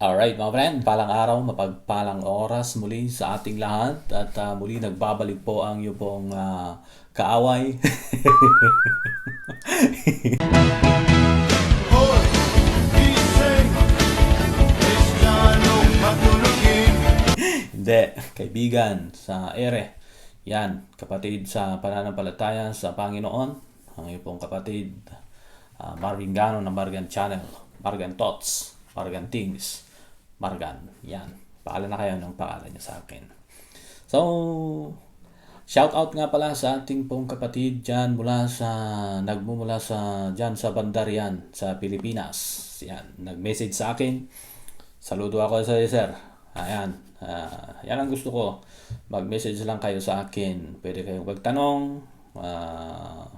Alright mga friend, palang araw, mapagpalang oras muli sa ating lahat at ah, muli nagbabalik po ang iyo pong ah, kaaway. Hindi, kaibigan sa ere. Yan, kapatid sa pananampalataya sa Panginoon. Ang iyo pong kapatid, ah, Marvin Gano ng Margan Channel. Margan Tots, Margan Things, Margan. Yan, paalam na kayo ng paalam niya sa akin. So, shout out nga pala sa ating pong kapatid dyan mula sa, nagmumula sa, dyan sa Bandarian, sa Pilipinas. Yan, nag-message sa akin. Saludo ako sa iyo, sir. Ayan. ah, yan ang gusto ko. Mag-message lang kayo sa akin. Pwede kayong magtanong, ah,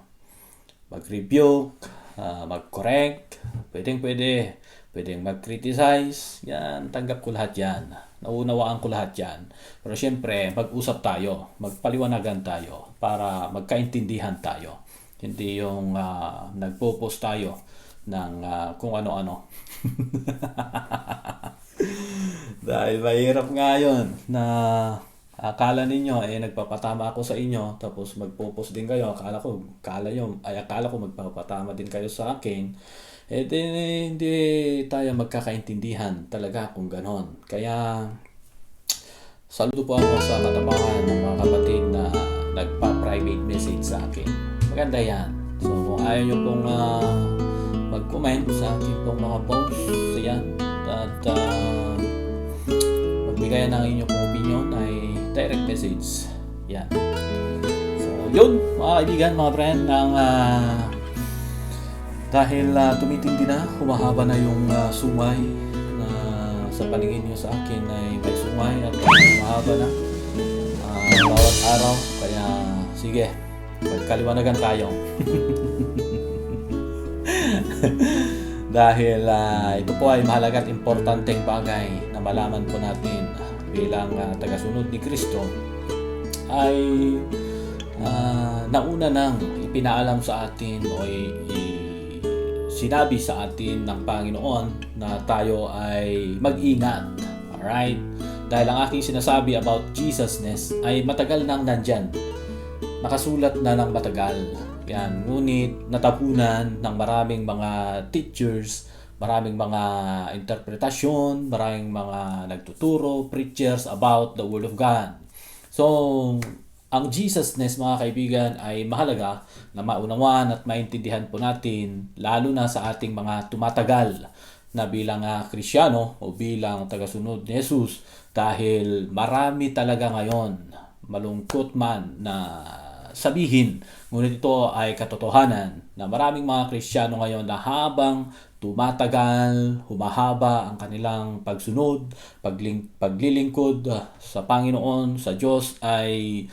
mag-review, ah, mag-correct. Pwedeng pwede. Pwedeng mag-criticize. Yan, tanggap ko lahat yan. Naunawaan ko lahat yan. Pero syempre, mag-usap tayo. Magpaliwanagan tayo para magkaintindihan tayo. Hindi yung ah, nagpo-post tayo ng ah, kung ano-ano. Dahil mahirap nga yun na akala ninyo eh nagpapatama ako sa inyo tapos magpo-post din kayo. Akala ko akala nyo ay akala ko magpapatama din kayo sa akin. Eh di, hindi tayo magkakaintindihan talaga kung ganon. Kaya saludo po ako sa katapangan ng mga kapatid na nagpa-private message sa akin. Maganda yan. So kung ayaw nyo pong ah, mag-comment sa akin pong mga posts. Yan at ah, magbigay ng inyong opinion ay direct message. Yan. So, yun, mga kaibigan, mga friend, ng ah, dahil ah, tumitindi na, humahaba na yung ah, sumay na sa paningin nyo sa akin ay may sumay at ah, humahaba na ah, bawat araw. Kaya, sige, magkaliwanagan tayo. Dahil ah, ito po ay mahalaga at importanteng bagay na malaman po natin bilang ah, tagasunod ni Kristo ay ah, nauna nang ipinaalam sa atin o i- i- sinabi sa atin ng Panginoon na tayo ay mag-ingat. Alright? Dahil ang aking sinasabi about Jesusness ay matagal nang nandyan nakasulat na ng matagal. Yan, ngunit natapunan ng maraming mga teachers, maraming mga interpretasyon, maraming mga nagtuturo, preachers about the Word of God. So, ang Jesusness mga kaibigan ay mahalaga na maunawaan at maintindihan po natin lalo na sa ating mga tumatagal na bilang uh, Krisyano o bilang tagasunod ni Jesus dahil marami talaga ngayon malungkot man na sabihin ngunit ito ay katotohanan na maraming mga Kristiyano ngayon na habang tumatagal, humahaba ang kanilang pagsunod, pagling, paglilingkod ah, sa Panginoon, sa Diyos ay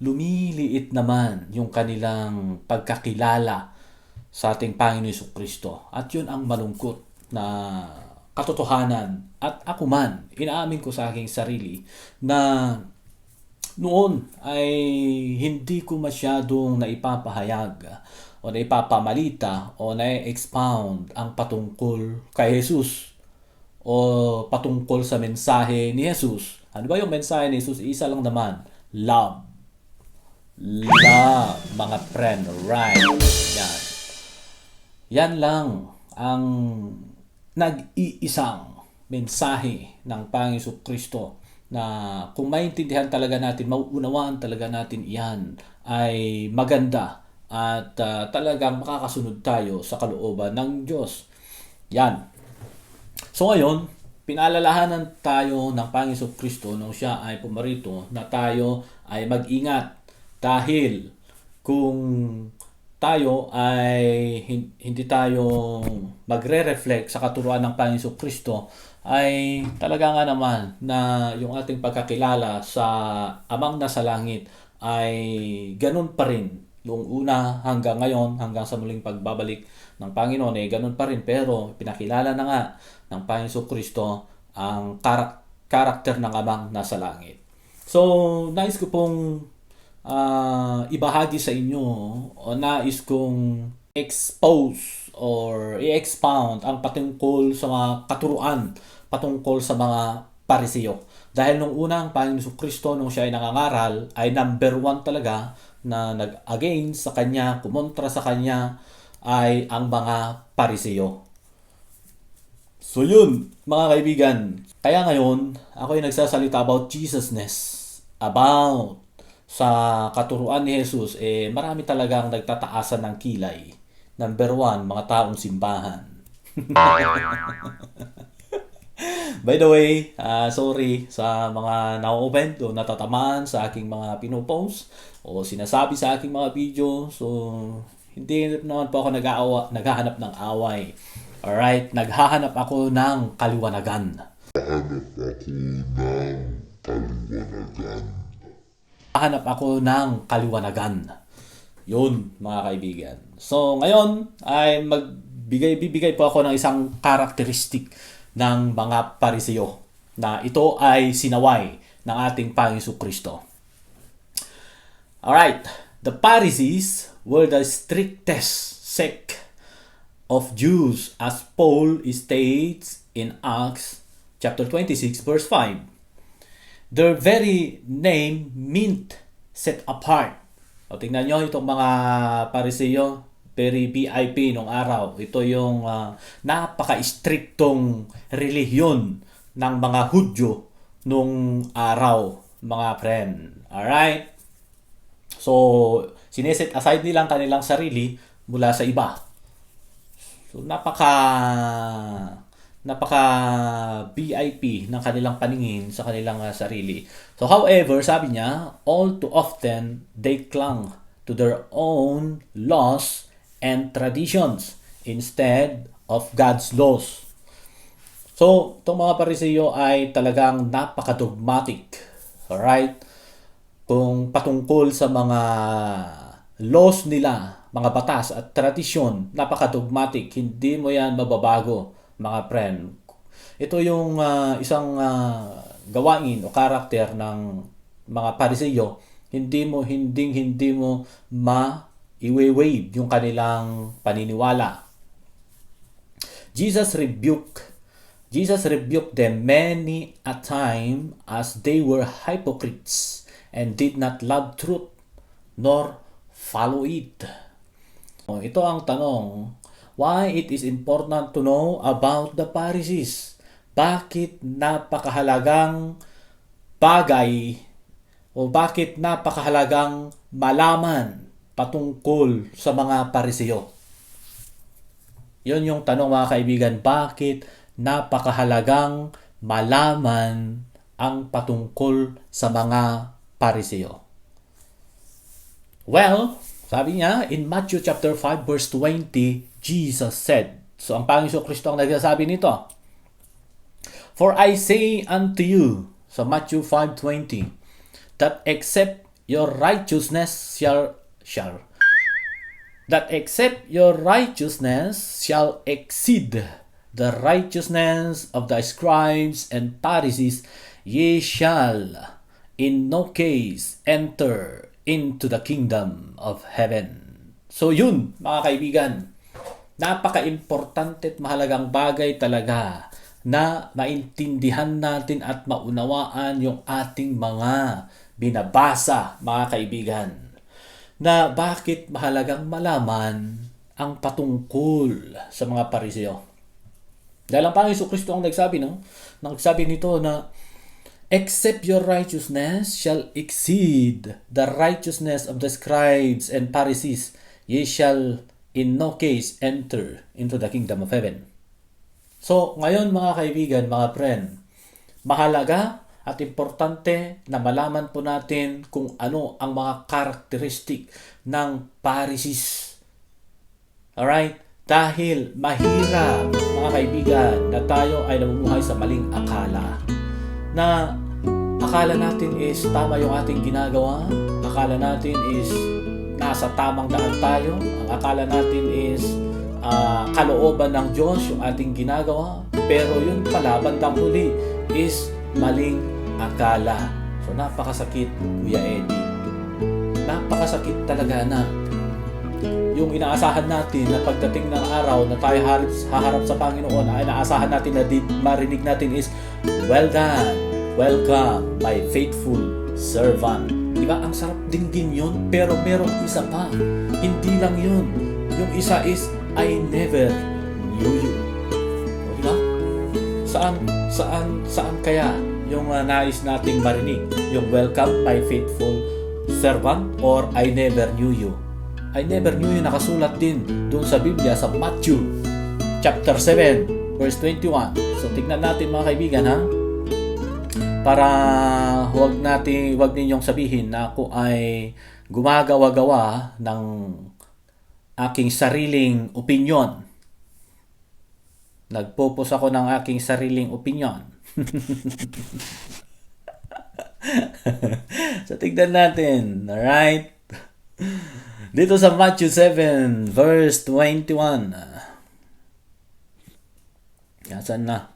lumiliit naman yung kanilang pagkakilala sa ating Panginoon Yesu Kristo. At yun ang malungkot na katotohanan. At ako man, inaamin ko sa aking sarili na noon ay hindi ko masyadong naipapahayag o naipapamalita o na-expound ang patungkol kay Jesus o patungkol sa mensahe ni Jesus. Ano ba yung mensahe ni Jesus? Isa lang naman, love. Love, mga friend, right? Yan. Yan lang ang nag-iisang mensahe ng Panginoon Kristo na kung maintindihan talaga natin, mauunawaan talaga natin iyan ay maganda at ah, talagang makakasunod tayo sa kalooban ng Diyos. Yan. So ngayon, pinaalalahanan tayo ng Panginoon Kristo nung siya ay pumarito na tayo ay mag-ingat dahil kung tayo ay hin- hindi tayo magre-reflect sa katuruan ng Panginoon Kristo ay talaga nga naman na yung ating pagkakilala sa Amang nasa langit ay ganun pa rin yung una hanggang ngayon hanggang sa muling pagbabalik ng Panginoon eh ganun pa rin pero pinakilala na nga ng Panginoon Kristo ang karak- karakter ng Amang nasa langit. So, nais ko pong ah, ibahagi sa inyo o nais kong expose or i-expound ang patungkol sa mga katuruan patungkol sa mga parisiyo. Dahil nung unang Panginoon Kristo, nung siya ay nangangaral, ay number one talaga na nag-against sa kanya, kumontra sa kanya, ay ang mga parisiyo. So yun, mga kaibigan. Kaya ngayon, ako ay nagsasalita about Jesusness. About sa katuruan ni Jesus, eh marami talagang nagtataasan ng kilay. Number one, mga taong simbahan. By the way, ah, sorry sa mga na-open o natatamaan sa aking mga pinopost o sinasabi sa aking mga video. So, hindi naman po ako nag-aawa, naghahanap ng away. Alright, naghahanap ako ng kaliwanagan. Hanap ako ng kaliwanagan. Yun, mga kaibigan. So, ngayon ay magbigay bibigay po ako ng isang karakteristik ng mga parisiyo na ito ay sinaway ng ating Panginoon Kristo. Alright, the Pharisees were the strictest sect of Jews as Paul states in Acts chapter 26 verse 5. Their very name meant set apart. O tingnan nyo itong mga pariseyo, very VIP nung araw. Ito yung ah, napaka-striktong relihiyon ng mga Hudyo nung araw, mga friend. Alright? So, sineset aside nilang kanilang sarili mula sa iba. So napaka napaka VIP ng kanilang paningin sa kanilang uh, sarili. So however, sabi niya, all too often they clung to their own laws and traditions instead of God's laws. So, itong mga parisiyo ay talagang napaka-dogmatic. Alright? Kung patungkol sa mga laws nila, mga batas at tradisyon, napaka-dogmatic. Hindi mo yan mababago, mga friend. Ito yung ah, isang ah, gawain o karakter ng mga parisiyo. Hindi mo, hindi, hindi mo ma-iwe-wave yung kanilang paniniwala. Jesus rebuked Jesus rebuked them many a time as they were hypocrites and did not love truth nor follow it. Ito ang tanong, why it is important to know about the Pharisees? Bakit napakahalagang bagay o bakit napakahalagang malaman patungkol sa mga Pariseo? Yun yung tanong mga kaibigan, bakit napakahalagang malaman ang patungkol sa mga pariseo? Well, sabi niya, in Matthew chapter 5 verse 20, Jesus said, so ang Panginoon Kristo ang nagsasabi nito, For I say unto you, sa Matthew 5.20, that except your righteousness shall, shall that except your righteousness shall exceed the righteousness of the scribes and Pharisees, ye shall in no case enter into the kingdom of heaven. So yun, mga kaibigan, napaka-importante at mahalagang bagay talaga na maintindihan natin at maunawaan yung ating mga binabasa, mga kaibigan na bakit mahalagang malaman ang patungkol sa mga pariseo. Dahil ang Panginoon Kristo ang nagsabi, no? Nagsabi nito na, Except your righteousness shall exceed the righteousness of the scribes and Pharisees, ye shall in no case enter into the kingdom of heaven. So, ngayon mga kaibigan, mga friend, mahalaga at importante na malaman po natin kung ano ang mga karakteristik ng Pharisees. Alright? Dahil mahirap, mga kaibigan, na tayo ay namumuhay sa maling akala. Na akala natin is tama yung ating ginagawa. Akala natin is nasa tamang daan tayo. Ang akala natin is ah, kalooban ng Diyos yung ating ginagawa. Pero yun pala, bandang huli is maling akala. So napakasakit, Kuya Eddie. Napakasakit talaga na yung inaasahan natin na pagdating ng araw na tayo harap, haharap sa Panginoon, ay inaasahan natin na di, marinig natin is, Well done, welcome, my faithful servant. Di ba? Ang sarap dinggin yun, pero merong isa pa. Hindi lang yun. Yung isa is, I never knew you. Saan, saan, saan kaya yung uh, nais nating marinig? Yung welcome, my faithful servant or I never knew you. I never knew you nakasulat din doon sa Biblia sa Matthew chapter 7 verse 21. So tignan natin mga kaibigan ha. Para huwag natin huwag ninyong sabihin na ako ay gumagawa-gawa ng aking sariling opinion. Nagpupos ako ng aking sariling opinion. so tignan natin. Alright? Dito sa Matthew 7, verse 21. Yan, saan na?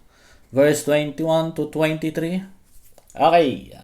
Verse 21 to 23. Okay.